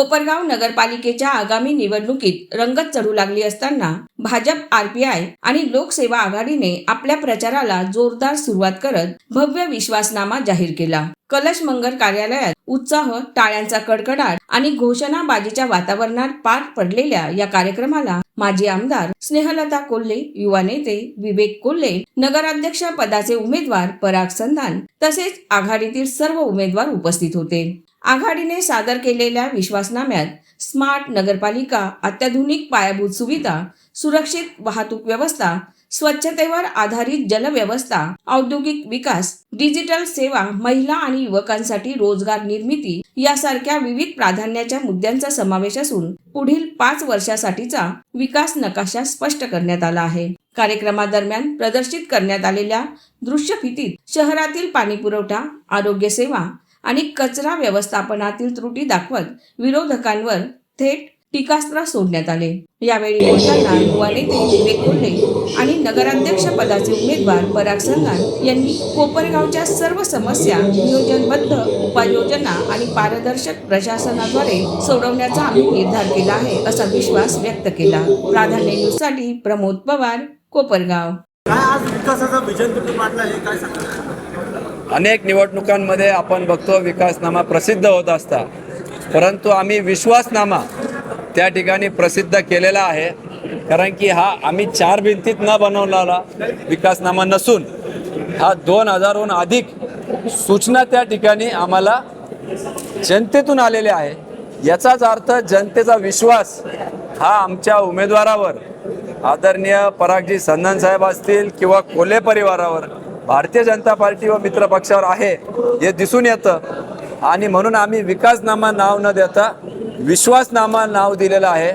कोपरगाव नगरपालिकेच्या आगामी निवडणुकीत रंगत चढू लागली असताना भाजप आरपीआय आणि लोकसेवा आघाडीने आपल्या प्रचाराला जोरदार सुरुवात करत भव्य विश्वासनामा जाहीर केला. कलश मंगल कार्यालयात उत्साह टाळ्यांचा कडकडाट आणि घोषणाबाजीच्या वातावरणात पार पडलेल्या या कार्यक्रमाला माजी आमदार स्नेहलता कोल्हे युवा नेते विवेक कोल्हे नगराध्यक्ष पदाचे उमेदवार पराग संधान तसेच आघाडीतील सर्व उमेदवार उपस्थित होते. आघाडीने सादर केलेल्या विश्वासनाम्यात स्मार्ट नगरपालिका अत्याधुनिक पायाभूत सुविधा सुरक्षित वाहतूक व्यवस्था स्वच्छतेवर आधारित जलव्यवस्था औद्योगिक विकास डिजिटल सेवा महिला आणि युवकांसाठी रोजगार निर्मिती यासारख्या विविध प्राधान्याच्या मुद्द्यांचा समावेश असून पुढील पाच वर्षासाठीचा विकास नकाशा स्पष्ट करण्यात आला आहे. कार्यक्रमादरम्यान प्रदर्शित करण्यात आलेल्या दृश्यफितीत शहरातील पाणीपुरवठा आरोग्य सेवा आणि कचरा व्यवस्थापनातील त्रुटी दाखवत विरोधकांवर थेट टीकास्त्र सोडण्यात आले. यावेळी बोलताना युवा नेते विवेक कोल्हे आणि नगराध्यक्ष पदाचे उमेदवार पराग संघान यांनी कोपरगावच्या सर्व समस्या नियोजनबद्ध उपाययोजना आणि पारदर्शक प्रशासनाद्वारे सोडवण्याचा आम्ही निर्धार केला आहे असा विश्वास व्यक्त केला. प्राधान्य न्यूजसाठी प्रमोद पवार कोपरगाव. काय आज विकासाचा विजन तुम्ही मांडला हे काय सांगा अनेक निवडणुकांमध्ये आपण बघतो विकासनामा प्रसिद्ध होत असता. परंतु आम्ही विश्वासनामा त्या ठिकाणी प्रसिद्ध केलेला आहे. कारण की हा आम्ही चार भिंतीत न बनवलेला विकासनामा नसून हा दोन हजारहून अधिक सूचना त्या ठिकाणी आम्हाला जनतेतून आलेल्या आहे. याचाच अर्थ जनतेचा विश्वास हा आमच्या उमेदवारावर आदरणीय परागजी संदन साहेब असतील किंवा कोल्हे परिवारावर भारतीय जनता पार्टी व मित्र पक्षावर आहे हे दिसून येतं. आणि म्हणून आम्ही विकासनामा नाव न देता विश्वासनामा नाव दिलेलं आहे.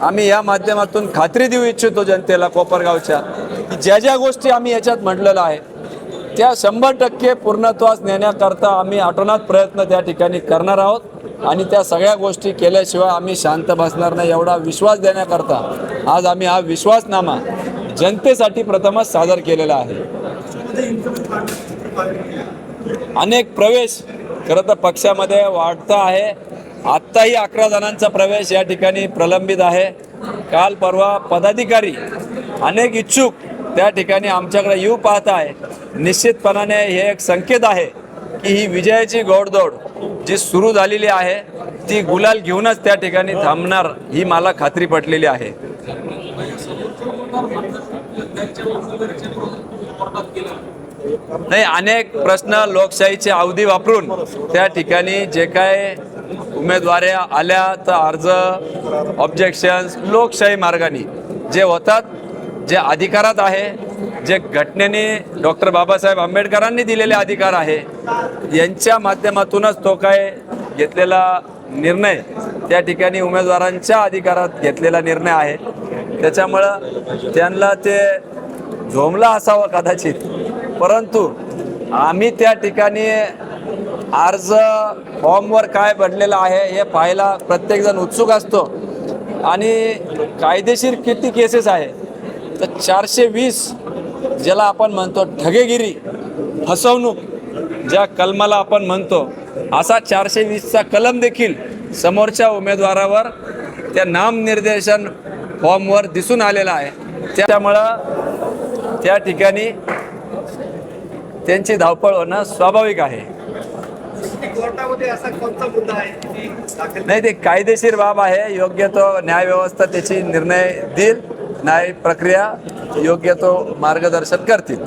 आम्ही या माध्यमातून खात्री देऊ इच्छितो जनतेला कोपरगावच्या की ज्या ज्या गोष्टी आम्ही याच्यात म्हटलेलं आहे त्या शंभर टक्के पूर्णत्वास नेण्याकरता आम्ही आटोनात प्रयत्न त्या ठिकाणी करणार आहोत. आणि त्या सगळ्या गोष्टी केल्याशिवाय आम्ही शांत बसणार नाही एवढा विश्वास देण्याकरता आज आम्ही हा विश्वासनामा जनतेसाठी प्रथमच सादर केलेला आहे. अनेक प्रवेश खरं तर पक्षामध्ये वाढता आहे. आत्ताही अकरा जणांचा प्रवेश या ठिकाणी प्रलंबित आहे. काल परवा पदाधिकारी अनेक इच्छुक त्या ठिकाणी आमच्याकडे येऊ पाहत आहे. निश्चितपणाने हे एक संकेत आहे की ही विजयाची घोडदौड जी सुरू झालेली आहे ती गुलाल घेऊनच त्या ठिकाणी थांबणार ही मला खात्री पटलेली आहे. नाही अनेक प्रश्न लोकशाहीची अवधी वापरून त्या ठिकाणी जे काय उमेदवाऱ्या आल्या तर अर्ज ऑब्जेक्शन्स लोकशाही मार्गाने जे होतात जे अधिकारात आहे जे घटनेने डॉक्टर बाबासाहेब आंबेडकरांनी दिलेले अधिकार आहे यांच्या माध्यमातूनच तो काय घेतलेला निर्णय त्या ठिकाणी उमेदवारांच्या अधिकारात घेतलेला निर्णय आहे. त्याच्यामुळं त्यांना ते झोमला असावा कदाचित. परंतु आम्ही त्या ठिकाणी अर्ज फॉर्मवर काय भरलेलं आहे हे पाहायला प्रत्येकजण उत्सुक असतो. आणि कायदेशीर किती केसेस आहे? तर चारशे वीस ज्याला आपण म्हणतो ठगेगिरी फसवणूक ज्या कलमाला आपण म्हणतो असा चारशे वीसचा कलम देखील समोरच्या उमेदवारावर त्या नामनिर्देशन फॉर्मवर दिसून आलेला आहे. त्यामुळं त्या ठिकाणी त्यांची धावपळ होणं स्वाभाविक आहे. नाही ते कायदेशीर बाब आहे. योग्य तो न्यायव्यवस्था त्याची निर्णय देईल. न्याय प्रक्रिया योग्य तो मार्गदर्शन करतील.